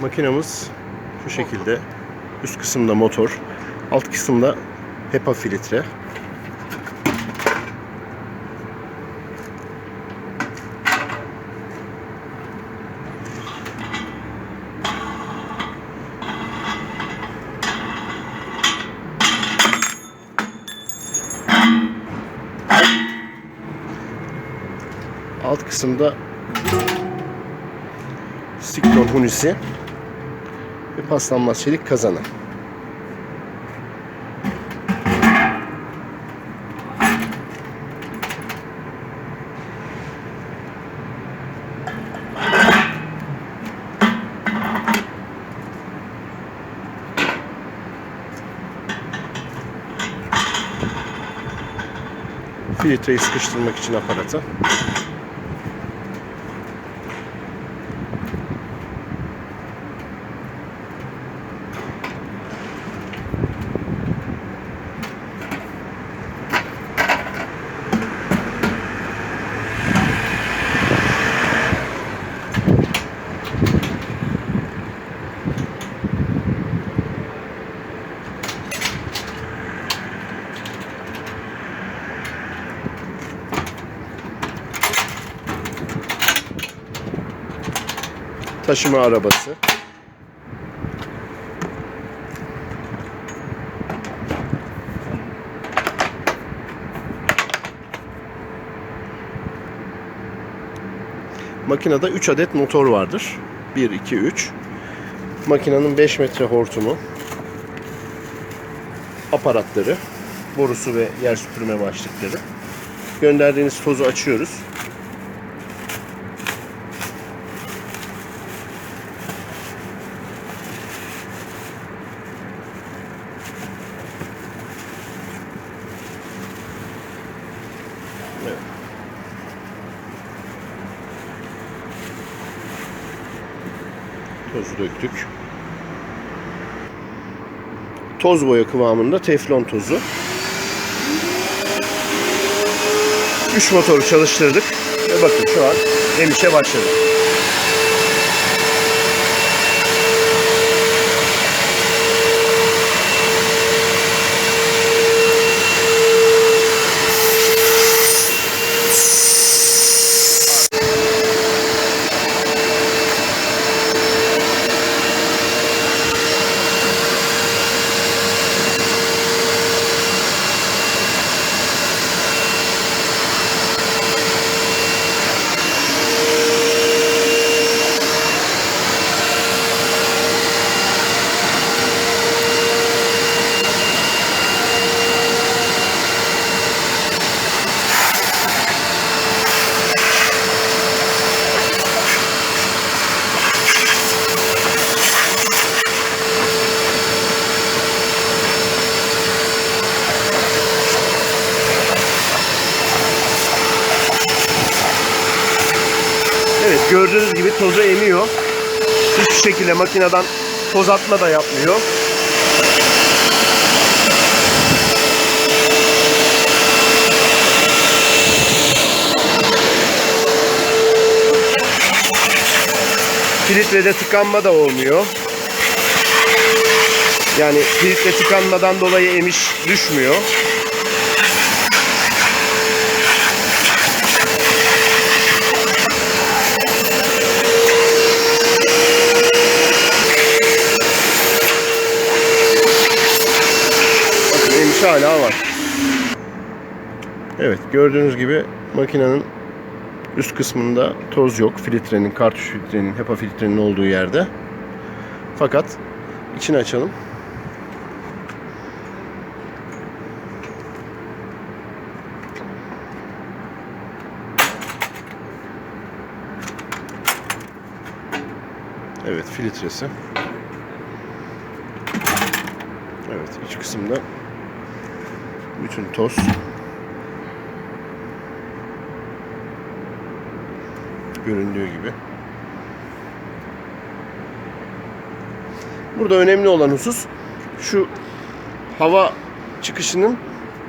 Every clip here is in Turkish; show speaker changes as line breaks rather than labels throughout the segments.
Makinamız şu şekilde. Üst kısımda motor, alt kısımda HEPA filtre. Alt kısımda siklon hunisi paslanmaz çelik kazanı. Filtreyi sıkıştırmak için aparata. Taşıma arabası. Makinede 3 adet motor vardır. 1, 2, 3. Makinenin 5 metre hortumu, aparatları, borusu ve yer süpürme başlıkları. Gönderdiğiniz tozu açıyoruz. Tozu döktük. Toz boya kıvamında teflon tozu. 3 motoru çalıştırdık ve bakın şu an emişe başladı. Gördüğünüz gibi tozu emiyor. Hiçbir şekilde makineden toz atma da yapmıyor. Filtrede tıkanma da olmuyor. Yani filtre tıkanmadan dolayı emiş düşmüyor. Bakın emiş hala var. Evet gördüğünüz gibi makinenin üst kısmında toz yok. Filtrenin, kartuş filtrenin, HEPA filtrenin olduğu yerde. Fakat içini açalım. Evet filtresi. Evet iç kısımda bütün toz. Göründüğü gibi. Burada önemli olan husus şu hava çıkışının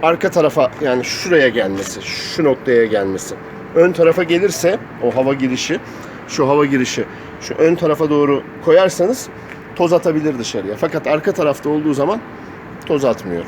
arka tarafa yani şuraya gelmesi, şu noktaya gelmesi. Ön tarafa gelirse o hava girişi şu hava girişi şu ön tarafa doğru koyarsanız toz atabilir dışarıya. Fakat arka tarafta olduğu zaman toz atmıyor.